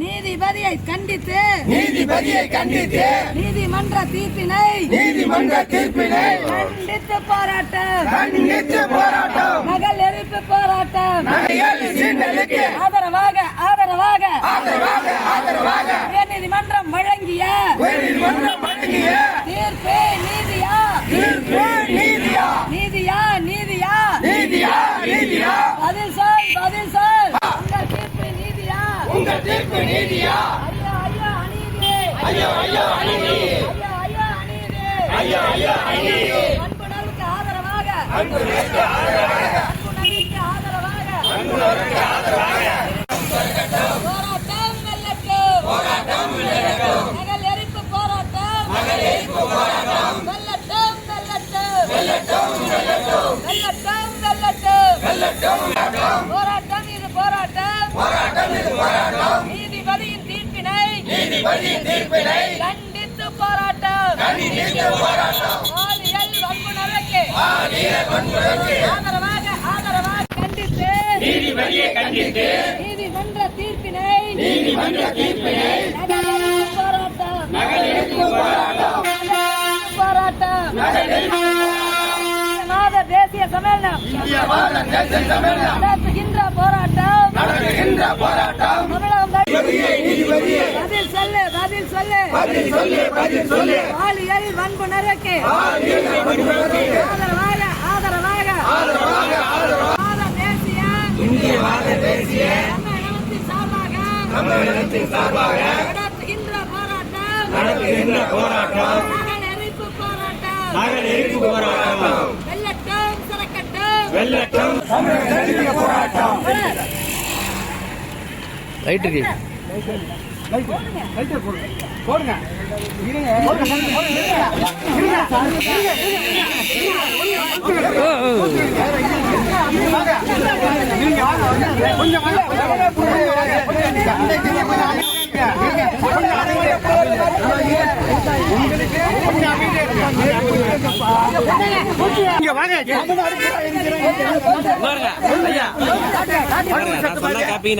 நீதிபதியை கண்டித்து. நீதிபதியை கண்டித்து. நீதிமன்ற தீர்ப்பினை நீதிமன்ற தீர்ப்பினை கண்டித்து போராட்டம். கண்டித்து போராட்டம். மகள் எரிப்பு போராட்டம். சீண்டலுக்கு ஆதரவாக ஆதரவாக ஆதரவாக ஆதரவாக உயர்நீதிமன்றம் வழங்கிய உயர்நீதிமன்றம் வழங்கிய தீர்ப்பு நீதியா? தீர்ப்பு நீதியா? நீதியா நீதியா? நீதியா நீதியா? பதில் சொல் பதில் சொல். உங்கள் தீர்ப்பு நீதியா? உங்கள் தீர்ப்பு நீதியா? ஐயா ஐயா அநீதி. ஐயோ அநீதி. ஐயா ஐயா அநீதி. ஐயோ ஐயோ அநீதி. அன்புணர்வுக்கு ஆதரவாக. அன்புணர்வுக்கு போராட்டம். இது போராட்டம். போராட்டம் இது போராட்டம். நீதிபதியின் தீர்ப்பினை நீதிபதியின் தீர்ப்பினை கண்டித்து போராட்டம். கண்டித்து போராட்டம். பாலியல் வன்புணர்வுக்கு. பாலியல் வன்முறைக்கு ஆதரவாக ஆதரவாக கண்டித்து. நீதிபதியை கண்டித்து. நீதிமன்ற தீர்ப்பினை போராட்டம். போராட்டம். தேசிய சம்மேளனம் நடத்துகின்ற போராட்டம். நடத்துகின்ற போராட்டம். பதில் சொல்லு பதில் சொல்லு. பதில் சொல்லு பதில் சொல்லு. பாலியல் ஆதரவாக ஆதரவாக. ஆதரவாக சார்பாக சம்மேளனத்தின் சார்பாக நடத்துகின்ற போராட்டம் நகல் எரிப்பு போராட்டம் நகல் எரிப்பு போராட்டம் வெள்ளட்டும் சிறக்கட்டும் வெள்ளட்டம்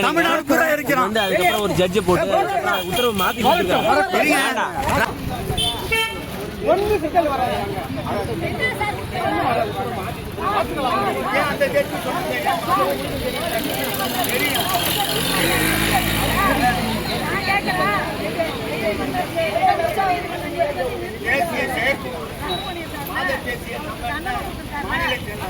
தமிழ்நாடு இருக்கிறோம் வந்து அதுக்கப்புறம் ஒரு ஜட்ஜ் போட்டு உத்தரவு மாத்தி கொடுத்துருக்காங்க வேண்டாம். மாநிலத்தில்